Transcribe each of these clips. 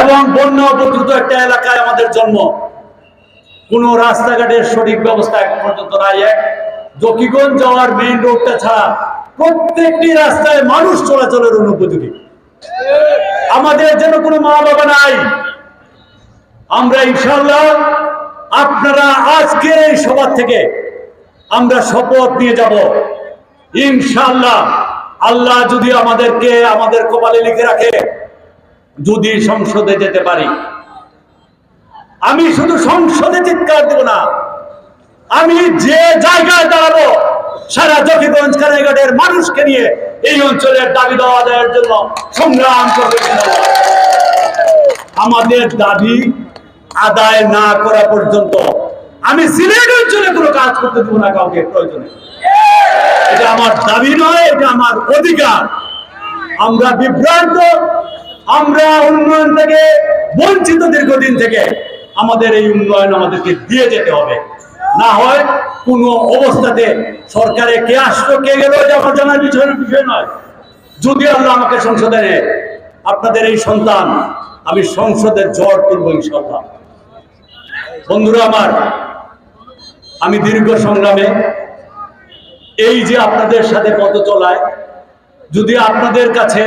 এবং বন্যা উপদ্রুত একটা এলাকায় আমাদের জন্ম। কোনো রাস্তাঘাটের সঠিক ব্যবস্থা এখন পর্যন্ত নাই। এক জকিগঞ্জ যাওয়ার মেইন রোডটা ছাড়া প্রত্যেকটি রাস্তায় মানুষ চলাচলের অনুপযোগী। আমাদের যেন কোনো মা বাবা নাই, আমরা ইনশাল্লাহ আপনারা আজকে এই সভা থেকে আমরা শপথ নিয়ে যাব। ইনশাল্লাহ আল্লাহ যদি আমাদেরকে আমাদের কপালে লিখে রাখে যদি সংসদে যেতে পারি। আমি শুধু সংসদে চিৎকার দেব না, আমি যে জায়গায় দাঁড়াবো, সারা জকিগঞ্জ কানাইঘাটের মানুষকে নিয়ে এই অঞ্চলের দাবি দেওয়া আদায়ের জন্য সংগ্রাম করবে আমাদের দাবি আদায় না করা পর্যন্ত আমি সিলেট অঞ্চলে কোনো কাজ করতে দেবো না কাউকে প্রয়োজনে। এটা আমার দাবি নয়, এটা আমার অধিকার। আমরা বিভ্রান্ত আমরা উন্নয়ন থেকে, বঞ্চিত দীর্ঘদিন থেকে আমাদের এই উন্নয়ন আমাদেরকে দিয়ে যেতে হবে। না হয় কোনো অবস্থাতে সরকারে কে আসলো, কে গেল আমার জানার বিষয় বিষয় নয়। যদি আল্লাহ আমাকে সংসদে নেয় আপনাদের এই সন্তান আমি সংসদের জ্বর তুলব ইনশাল্লাহ বন্ধুরা আমার, আমি দীর্ঘ সংগ্রামে এই যে আপনাদের সাথে পথ চলায়, যদি আপনাদের কাছে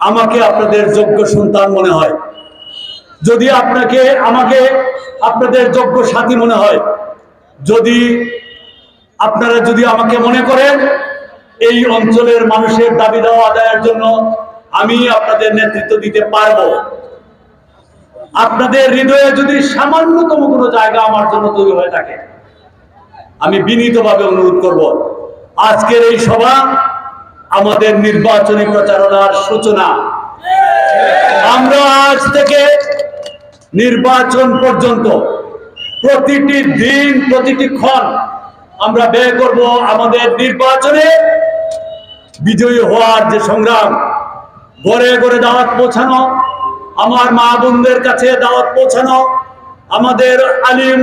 আমাকে আপনাদের যোগ্য সন্তান মনে হয়। যদি আপনাকে, আমাকে আপনাদের যোগ্য সাথী মনে হয়, যদি আপনারা যদি আমাকে মনে করেন, এই অঞ্চলের মানুষের দাবি দেওয়া আদায়ের জন্য আমি আপনাদের নেতৃত্ব দিতে পারব। আপনাদের হৃদয়ে যদি সামান্যতম কোনো জায়গা আমার জন্য তৈরি হয়ে থাকে, আমি বিনীতভাবে অনুরোধ করব, আজকের এই সভা আমাদের নির্বাচনী প্রচারণার সূচনা। আমরা আজ থেকে নির্বাচন পর্যন্ত প্রতিটি দিন, প্রতিটি ক্ষণ আমরা ব্যয় করব আমাদের নির্বাচনে। বিজয়ী হওয়ার যে সংগ্রাম ঘরে ঘরে দাওয়াত পৌঁছানো, আমার মা বোনদের কাছে দাওয়াত পৌঁছানো, আমাদের আলিম